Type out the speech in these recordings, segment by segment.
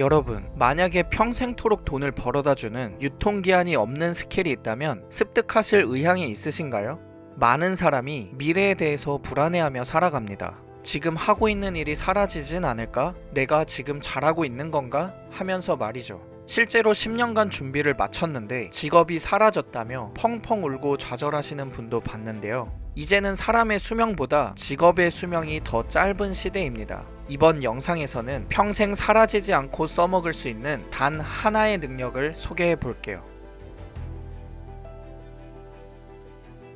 여러분, 만약에 평생토록 돈을 벌어다 주는 유통기한이 없는 스킬이 있다면 습득하실 의향이 있으신가요? 많은 사람이 미래에 대해서 불안해하며 살아갑니다. 지금 하고 있는 일이 사라지진 않을까? 내가 지금 잘하고 있는 건가? 하면서 말이죠. 실제로 10년간 준비를 마쳤는데 직업이 사라졌다며 펑펑 울고 좌절하시는 분도 봤는데요. 이제는 사람의 수명보다 직업의 수명이 더 짧은 시대입니다. 이번 영상에서는 평생 사라지지 않고 써먹을 수 있는 단 하나의 능력을 소개해 볼게요.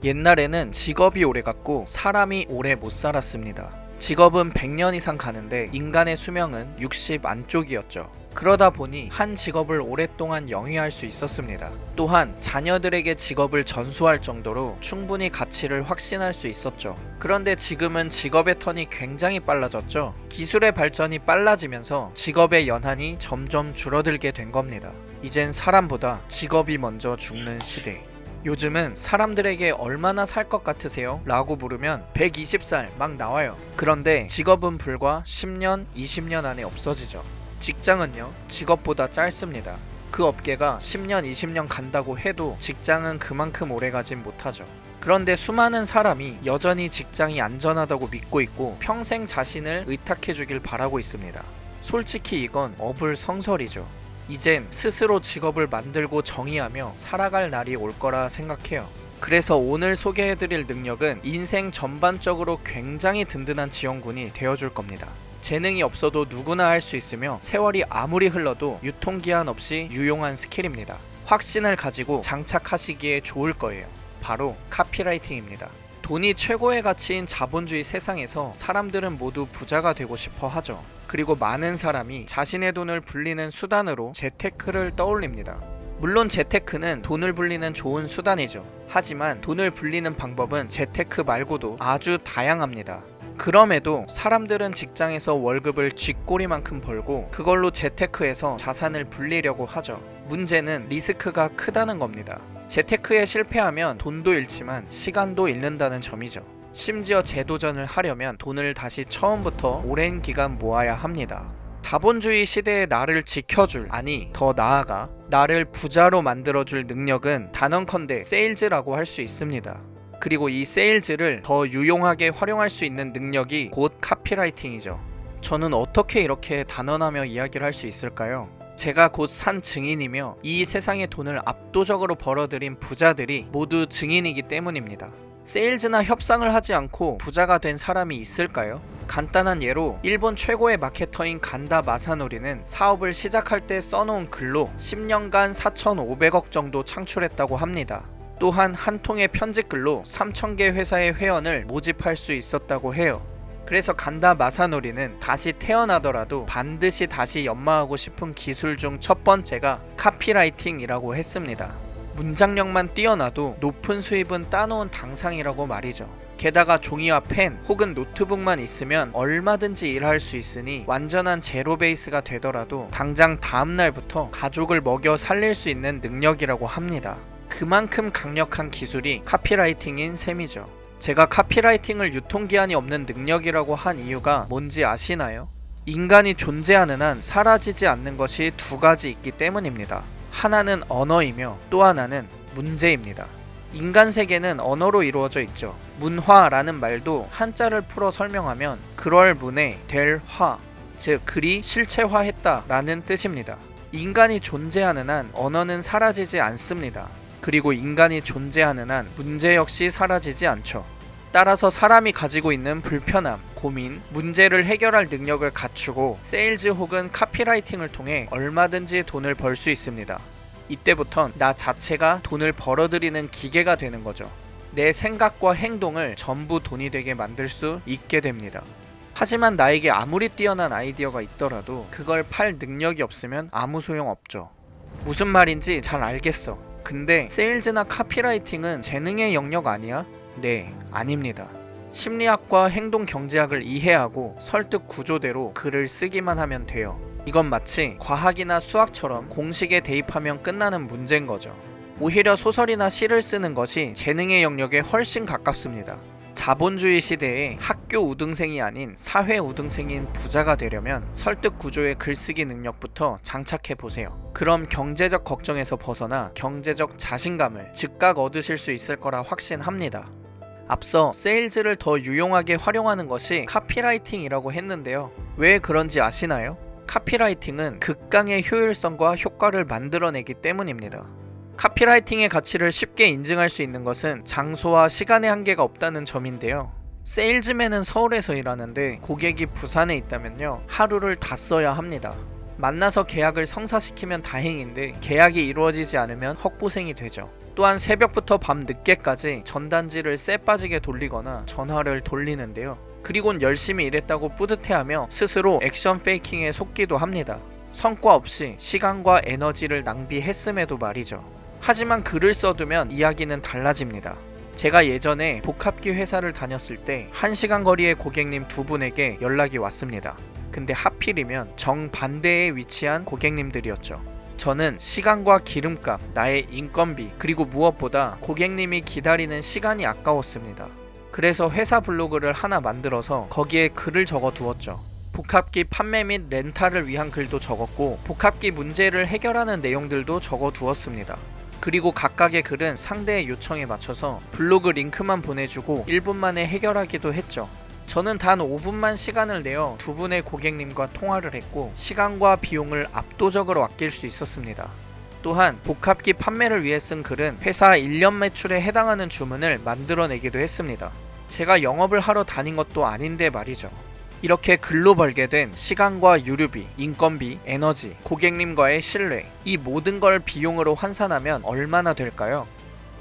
옛날에는 직업이 오래 갔고 사람이 오래 못 살았습니다. 직업은 100년 이상 가는데 인간의 수명은 60 안쪽이었죠. 그러다 보니 한 직업을 오랫동안 영위할 수 있었습니다. 또한 자녀들에게 직업을 전수할 정도로 충분히 가치를 확신할 수 있었죠. 그런데 지금은 직업의 턴이 굉장히 빨라졌죠. 기술의 발전이 빨라지면서 직업의 연한이 점점 줄어들게 된 겁니다. 이젠 사람보다 직업이 먼저 죽는 시대. 요즘은 사람들에게 얼마나 살 것 같으세요? 라고 물으면 120살 막 나와요. 그런데 직업은 불과 10년, 20년 안에 없어지죠. 직장은요, 직업보다 짧습니다. 그 업계가 10년, 20년 간다고 해도 직장은 그만큼 오래 가진 못하죠. 그런데 수많은 사람이 여전히 직장이 안전하다고 믿고 있고 평생 자신을 의탁해 주길 바라고 있습니다. 솔직히 이건 어불성설이죠. 이젠 스스로 직업을 만들고 정의하며 살아갈 날이 올 거라 생각해요. 그래서 오늘 소개해드릴 능력은 인생 전반적으로 굉장히 든든한 지원군이 되어줄 겁니다. 재능이 없어도 누구나 할 수 있으며 세월이 아무리 흘러도 유통기한 없이 유용한 스킬입니다. 확신을 가지고 장착하시기에 좋을 거예요. 바로 카피라이팅입니다. 돈이 최고의 가치인 자본주의 세상에서 사람들은 모두 부자가 되고 싶어 하죠. 그리고 많은 사람이 자신의 돈을 불리는 수단으로 재테크를 떠올립니다. 물론 재테크는 돈을 불리는 좋은 수단이죠. 하지만 돈을 불리는 방법은 재테크 말고도 아주 다양합니다. 그럼에도 사람들은 직장에서 월급을 쥐꼬리만큼 벌고 그걸로 재테크해서 자산을 불리려고 하죠. 문제는 리스크가 크다는 겁니다. 재테크에 실패하면 돈도 잃지만 시간도 잃는다는 점이죠. 심지어 재도전을 하려면 돈을 다시 처음부터 오랜 기간 모아야 합니다. 자본주의 시대의 나를 지켜줄, 아니, 더 나아가, 나를 부자로 만들어줄 능력은 단언컨대 세일즈라고 할 수 있습니다. 그리고 이 세일즈를 더 유용하게 활용할 수 있는 능력이 곧 카피라이팅이죠. 저는 어떻게 이렇게 단언하며 이야기를 할 수 있을까요? 제가 곧 산 증인이며 이 세상의 돈을 압도적으로 벌어들인 부자들이 모두 증인이기 때문입니다. 세일즈나 협상을 하지 않고 부자가 된 사람이 있을까요? 간단한 예로 일본 최고의 마케터인 간다 마사노리는 사업을 시작할 때 써놓은 글로 10년간 4,500억 정도 창출했다고 합니다. 또한 한 통의 편집글로 3,000개 회사의 회원을 모집할 수 있었다고 해요. 그래서 간다 마사노리는 다시 태어나더라도 반드시 다시 연마하고 싶은 기술 중 첫 번째가 카피라이팅이라고 했습니다. 문장력만 뛰어나도 높은 수입은 따놓은 당상이라고 말이죠. 게다가 종이와 펜 혹은 노트북만 있으면 얼마든지 일할 수 있으니 완전한 제로 베이스가 되더라도 당장 다음 날부터 가족을 먹여 살릴 수 있는 능력이라고 합니다. 그만큼 강력한 기술이 카피라이팅인 셈이죠. 제가 카피라이팅을 유통기한이 없는 능력이라고 한 이유가 뭔지 아시나요? 인간이 존재하는 한 사라지지 않는 것이 두 가지 있기 때문입니다. 하나는 언어이며 또 하나는 문제입니다. 인간 세계는 언어로 이루어져 있죠. 문화라는 말도 한자를 풀어 설명하면 그럴 문에 될 화, 즉 글이 실체화했다라는 뜻입니다. 인간이 존재하는 한 언어는 사라지지 않습니다. 그리고 인간이 존재하는 한 문제 역시 사라지지 않죠. 따라서 사람이 가지고 있는 불편함, 고민, 문제를 해결할 능력을 갖추고 세일즈 혹은 카피라이팅을 통해 얼마든지 돈을 벌 수 있습니다. 이때부턴 나 자체가 돈을 벌어들이는 기계가 되는 거죠. 내 생각과 행동을 전부 돈이 되게 만들 수 있게 됩니다. 하지만 나에게 아무리 뛰어난 아이디어가 있더라도 그걸 팔 능력이 없으면 아무 소용 없죠. 무슨 말인지 잘 알겠어. 근데 세일즈나 카피라이팅은 재능의 영역 아니야? 네, 아닙니다. 심리학과 행동 경제학을 이해하고 설득 구조대로 글을 쓰기만 하면 돼요. 이건 마치 과학이나 수학처럼 공식에 대입하면 끝나는 문제인 거죠. 오히려 소설이나 시를 쓰는 것이 재능의 영역에 훨씬 가깝습니다. 자본주의 시대에 학교 우등생이 아닌 사회 우등생인 부자가 되려면 설득 구조의 글쓰기 능력부터 장착해 보세요. 그럼 경제적 걱정에서 벗어나 경제적 자신감을 즉각 얻으실 수 있을 거라 확신합니다. 앞서 세일즈를 더 유용하게 활용하는 것이 카피라이팅이라고 했는데요. 왜 그런지 아시나요? 카피라이팅은 극강의 효율성과 효과를 만들어내기 때문입니다. 카피라이팅의 가치를 쉽게 인증할 수 있는 것은 장소와 시간의 한계가 없다는 점인데요. 세일즈맨은 서울에서 일하는데 고객이 부산에 있다면요. 하루를 다 써야 합니다. 만나서 계약을 성사시키면 다행인데 계약이 이루어지지 않으면 헛고생이 되죠. 또한 새벽부터 밤 늦게까지 전단지를 쎄 빠지게 돌리거나 전화를 돌리는데요. 그리곤 열심히 일했다고 뿌듯해하며 스스로 액션 페이킹에 속기도 합니다. 성과 없이 시간과 에너지를 낭비했음에도 말이죠. 하지만 글을 써두면 이야기는 달라집니다. 제가 예전에 복합기 회사를 다녔을 때 1시간 거리의 고객님 두 분에게 연락이 왔습니다. 근데 하필이면 정반대에 위치한 고객님들이었죠. 저는 시간과 기름값, 나의 인건비, 그리고 무엇보다 고객님이 기다리는 시간이 아까웠습니다. 그래서 회사 블로그를 하나 만들어서 거기에 글을 적어 두었죠. 복합기 판매 및 렌탈을 위한 글도 적었고 복합기 문제를 해결하는 내용들도 적어 두었습니다. 그리고 각각의 글은 상대의 요청에 맞춰서 블로그 링크만 보내주고 1분 만에 해결하기도 했죠. 저는 단 5분만 시간을 내어 두 분의 고객님과 통화를 했고 시간과 비용을 압도적으로 아낄 수 있었습니다. 또한 복합기 판매를 위해 쓴 글은 회사 1년 매출에 해당하는 주문을 만들어내기도 했습니다. 제가 영업을 하러 다닌 것도 아닌데 말이죠. 이렇게 글로 벌게 된 시간과 유류비, 인건비, 에너지, 고객님과의 신뢰, 이 모든 걸 비용으로 환산하면 얼마나 될까요?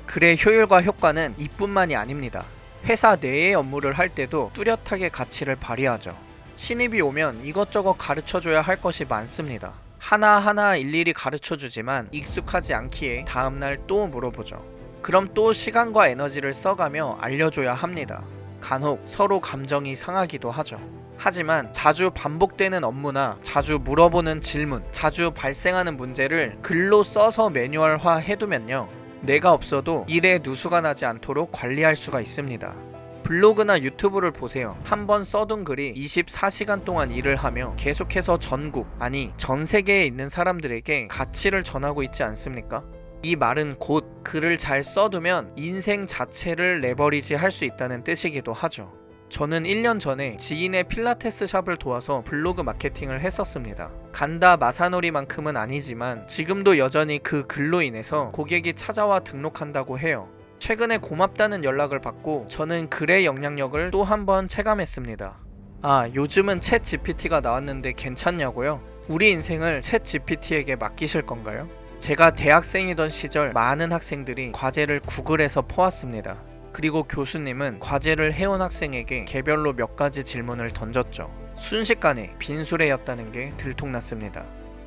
글의 효율과 효과는 이뿐만이 아닙니다. 회사 내의 업무를 할 때도 뚜렷하게 가치를 발휘하죠. 신입이 오면 이것저것 가르쳐 줘야 할 것이 많습니다. 하나하나 일일이 가르쳐 주지만 익숙하지 않기에 다음날 또 물어보죠. 그럼 또 시간과 에너지를 써가며 알려줘야 합니다. 간혹 서로 감정이 상하기도 하죠. 하지만 자주 반복되는 업무나 자주 물어보는 질문, 자주 발생하는 문제를 글로 써서 매뉴얼화 해두면요. 내가 없어도 일에 누수가 나지 않도록 관리할 수가 있습니다. 블로그나 유튜브를 보세요. 한 번 써둔 글이 24시간 동안 일을 하며 계속해서 전국, 아니 전 세계에 있는 사람들에게 가치를 전하고 있지 않습니까? 이 말은 곧 글을 잘 써두면 인생 자체를 레버리지 할 수 있다는 뜻이기도 하죠. 저는 1년 전에 지인의 필라테스 샵을 도와서 블로그 마케팅을 했었습니다. 간다 마사노리만큼은 아니지만 지금도 여전히 그 글로 인해서 고객이 찾아와 등록한다고 해요. 최근에 고맙다는 연락을 받고 저는 글의 영향력을 또 한 번 체감했습니다. 아, 요즘은 챗 GPT가 나왔는데 괜찮냐고요? 우리 인생을 챗 GPT에게 맡기실 건가요? 제가 대학생이던 시절 많은 학생들이 과제를 구글에서 퍼왔습니다. 그리고 교수님은 과제를 해온 학생에게 개별로 몇 가지 질문을 던졌죠. 순식간에 빈수레였다는 게 들통났습니다.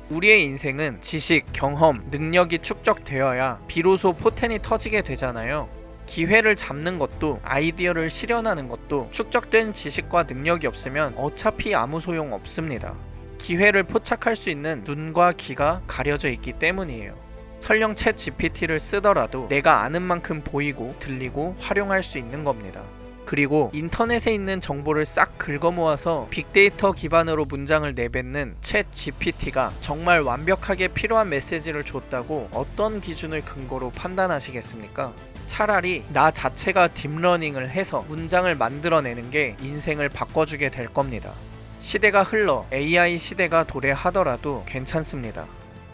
우리의 인생은 지식, 경험, 능력이 축적되어야 비로소 포텐이 터지게 되잖아요. 기회를 잡는 것도 아이디어를 실현하는 것도 축적된 지식과 능력이 없으면 어차피 아무 소용 없습니다. 기회를 포착할 수 있는 눈과 귀가 가려져 있기 때문이에요. 설령 챗 GPT를 쓰더라도 내가 아는 만큼 보이고 들리고 활용할 수 있는 겁니다. 그리고 인터넷에 있는 정보를 싹 긁어 모아서 빅데이터 기반으로 문장을 내뱉는 챗 GPT가 정말 완벽하게 필요한 메시지를 줬다고 어떤 기준을 근거로 판단하시겠습니까? 차라리 나 자체가 딥러닝을 해서 문장을 만들어내는 게 인생을 바꿔주게 될 겁니다. 시대가 흘러 AI 시대가 도래하더라도 괜찮습니다.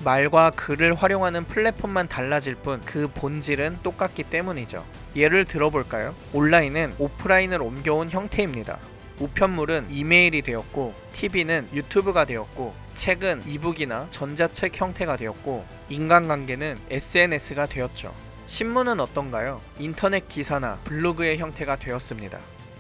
말과 글을 활용하는 플랫폼만 달라질 뿐 그 본질은 똑같기 때문이죠. 예를 들어볼까요? 온라인은 오프라인을 옮겨온 형태입니다. 우편물은 이메일이 되었고, TV는 유튜브가 되었고, 책은 이북이나 전자책 형태가 되었고, 인간관계는 SNS가 되었죠. 신문은 어떤가요? 인터넷 기사나 블로그의 형태가 되었습니다.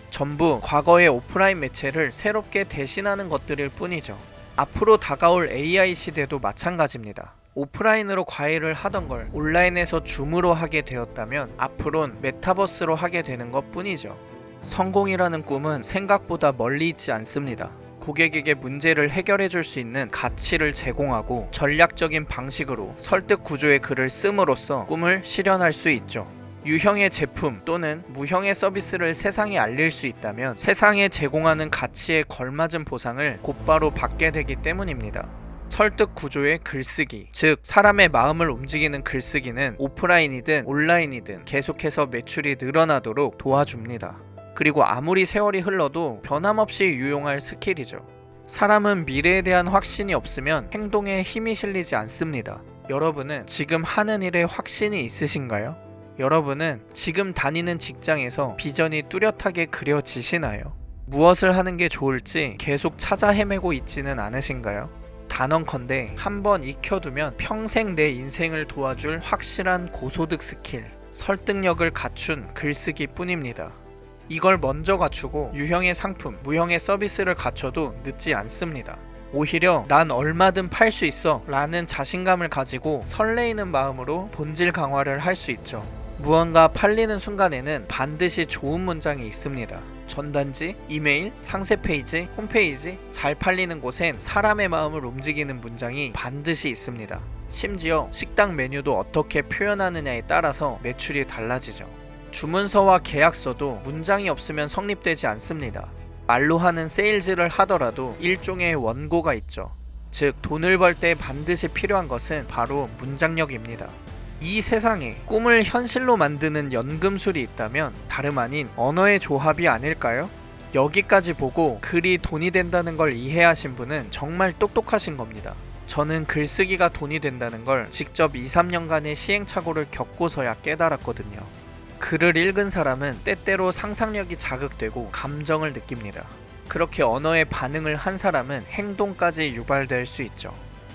전부 과거의 오프라인 매체를 새롭게 대신하는 것들일 뿐이죠. 앞으로 다가올 AI 시대도 마찬가지입니다. 오프라인으로 과외를 하던 걸 온라인에서 줌으로 하게 되었다면 앞으론 메타버스로 하게 되는 것 뿐이죠. 성공이라는 꿈은 생각보다 멀리 있지 않습니다. 고객에게 문제를 해결해 줄 수 있는 가치를 제공하고 전략적인 방식으로 설득 구조의 글을 씀으로써 꿈을 실현할 수 있죠. 유형의 제품 또는 무형의 서비스를 세상에 알릴 수 있다면 세상에 제공하는 가치에 걸맞은 보상을 곧바로 받게 되기 때문입니다. 설득 구조의 글쓰기, 즉 사람의 마음을 움직이는 글쓰기는 오프라인이든 온라인이든 계속해서 매출이 늘어나도록 도와줍니다. 그리고 아무리 세월이 흘러도 변함없이 유용할 스킬이죠. 사람은 미래에 대한 확신이 없으면 행동에 힘이 실리지 않습니다. 여러분은 지금 하는 일에 확신이 있으신가요? 여러분은 지금 다니는 직장에서 비전이 뚜렷하게 그려지시나요? 무엇을 하는 게 좋을지 계속 찾아 헤매고 있지는 않으신가요? 단언컨대 한번 익혀두면 평생 내 인생을 도와줄 확실한 고소득 스킬, 설득력을 갖춘 글쓰기 뿐입니다. 이걸 먼저 갖추고 유형의 상품, 무형의 서비스를 갖춰도 늦지 않습니다. 오히려 난 얼마든 팔 수 있어 라는 자신감을 가지고 설레이는 마음으로 본질 강화를 할 수 있죠. 무언가 팔리는 순간에는 반드시 좋은 문장이 있습니다. 전단지, 이메일, 상세 페이지, 홈페이지, 잘 팔리는 곳엔 사람의 마음을 움직이는 문장이 반드시 있습니다. 심지어 식당 메뉴도 어떻게 표현하느냐에 따라서 매출이 달라지죠. 주문서와 계약서도 문장이 없으면 성립되지 않습니다. 말로 하는 세일즈를 하더라도 일종의 원고가 있죠. 즉, 돈을 벌 때 반드시 필요한 것은 바로 문장력입니다. 이 세상에 꿈을 현실로 만드는 연금술이 있다면 다름 아닌 언어의 조합이 아닐까요? 여기까지 보고 글이 돈이 된다는 걸 이해하신 분은 정말 똑똑하신 겁니다. 저는 글쓰기가 돈이 된다는 걸 직접 2, 3년간의 시행착오를 겪고서야 깨달았거든요. 글을 읽은 사람은 때때로 상상력이 자극되고 감정을 느낍니다. 그렇게 언어에 반응을 한 사람은 행동까지 유발될 수 있죠.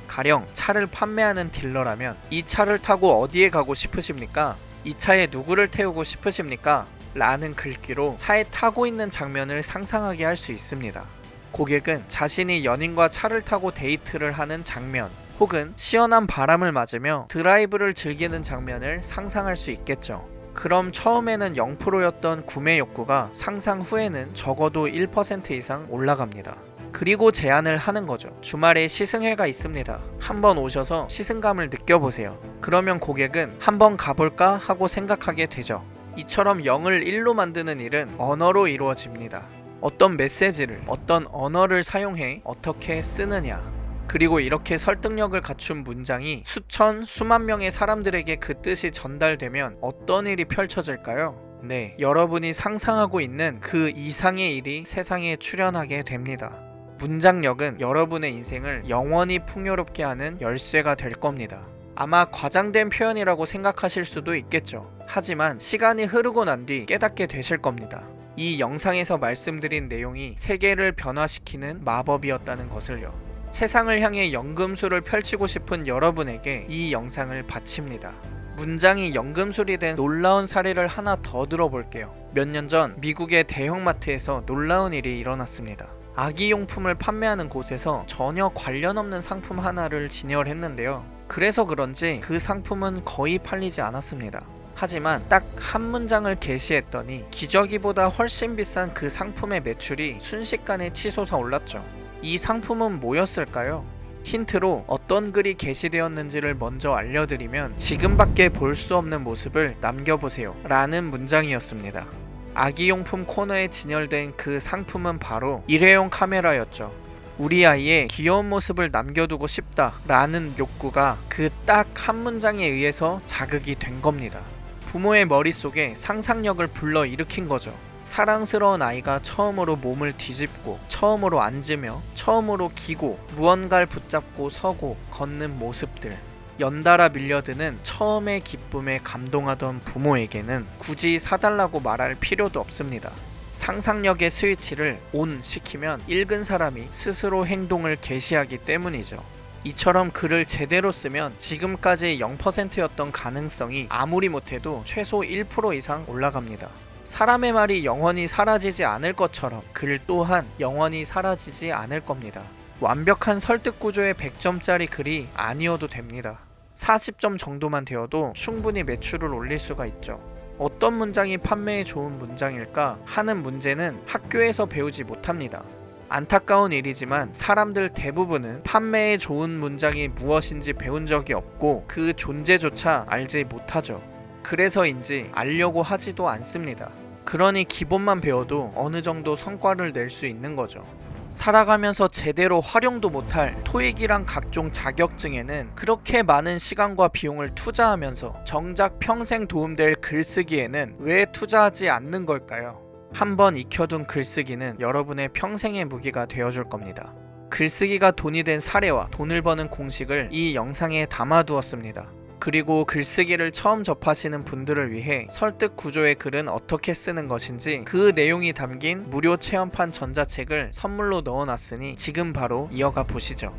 가령 차를 판매하는 딜러라면 이 차를 타고 어디에 가고 싶으십니까? 이 차에 누구를 태우고 싶으십니까? 라는 글귀로 차에 타고 있는 장면을 상상하게 할 수 있습니다. 고객은 자신이 연인과 차를 타고 데이트를 하는 장면 혹은 시원한 바람을 맞으며 드라이브를 즐기는 장면을 상상할 수 있겠죠. 그럼 처음에는 0%였던 구매 욕구가 상상 후에는 적어도 1% 이상 올라갑니다. 그리고 제안을 하는 거죠. 주말에 시승회가 있습니다. 한번 오셔서 시승감을 느껴보세요. 그러면 고객은 한번 가볼까 하고 생각하게 되죠. 이처럼 0을 1로 만드는 일은 언어로 이루어집니다. 어떤 메시지를 어떤 언어를 사용해 어떻게 쓰느냐. 그리고 이렇게 설득력을 갖춘 문장이 수천, 수만 명의 사람들에게 그 뜻이 전달되면 어떤 일이 펼쳐질까요? 네, 여러분이 상상하고 있는 그 이상의 일이 세상에 출현하게 됩니다. 문장력은 여러분의 인생을 영원히 풍요롭게 하는 열쇠가 될 겁니다. 아마 과장된 표현이라고 생각하실 수도 있겠죠. 하지만 시간이 흐르고 난 뒤 깨닫게 되실 겁니다. 이 영상에서 말씀드린 내용이 세계를 변화시키는 마법이었다는 것을요. 세상을 향해 연금술을 펼치고 싶은 여러분에게 이 영상을 바칩니다. 문장이 연금술이 된 놀라운 사례를 하나 더 들어볼게요. 몇 년 전 미국의 대형마트에서 놀라운 일이 일어났습니다. 아기용품을 판매하는 곳에서 전혀 관련 없는 상품 하나를 진열했는데요. 그래서 그런지 그 상품은 거의 팔리지 않았습니다. 하지만 딱 한 문장을 게시했더니 기저귀보다 훨씬 비싼 그 상품의 매출이 순식간에 치솟아 올랐죠. 이 상품은 뭐였을까요? 힌트로 어떤 글이 게시되었는지를 먼저 알려드리면 지금밖에 볼 수 없는 모습을 남겨보세요 라는 문장이었습니다. 아기용품 코너에 진열된 그 상품은 바로 일회용 카메라였죠. 우리 아이의 귀여운 모습을 남겨두고 싶다 라는 욕구가 그 딱 한 문장에 의해서 자극이 된 겁니다. 부모의 머릿속에 상상력을 불러 일으킨 거죠. 사랑스러운 아이가 처음으로 몸을 뒤집고 처음으로 앉으며 처음으로 기고 무언가를 붙잡고 서고 걷는 모습들 연달아 밀려드는 처음의 기쁨에 감동하던 부모에게는 굳이 사달라고 말할 필요도 없습니다. 상상력의 스위치를 온 시키면 읽은 사람이 스스로 행동을 개시하기 때문이죠. 이처럼 글을 제대로 쓰면 지금까지 0%였던 가능성이 아무리 못해도 최소 1% 이상 올라갑니다. 사람의 말이 영원히 사라지지 않을 것처럼 글 또한 영원히 사라지지 않을 겁니다. 완벽한 설득 구조의 100점짜리 글이 아니어도 됩니다. 40점 정도만 되어도 충분히 매출을 올릴 수가 있죠. 어떤 문장이 판매에 좋은 문장일까 하는 문제는 학교에서 배우지 못합니다. 안타까운 일이지만 사람들 대부분은 판매에 좋은 문장이 무엇인지 배운 적이 없고 그 존재조차 알지 못하죠. 그래서인지 알려고 하지도 않습니다. 그러니 기본만 배워도 어느 정도 성과를 낼 수 있는 거죠. 살아가면서 제대로 활용도 못할 토익이랑 각종 자격증에는 그렇게 많은 시간과 비용을 투자하면서 정작 평생 도움될 글쓰기에는 왜 투자하지 않는 걸까요? 한번 익혀둔 글쓰기는 여러분의 평생의 무기가 되어줄 겁니다. 글쓰기가 돈이 된 사례와 돈을 버는 공식을 이 영상에 담아두었습니다. 그리고 글쓰기를 처음 접하시는 분들을 위해 설득 구조의 글은 어떻게 쓰는 것인지 그 내용이 담긴 무료 체험판 전자책을 선물로 넣어놨으니 지금 바로 이어가 보시죠.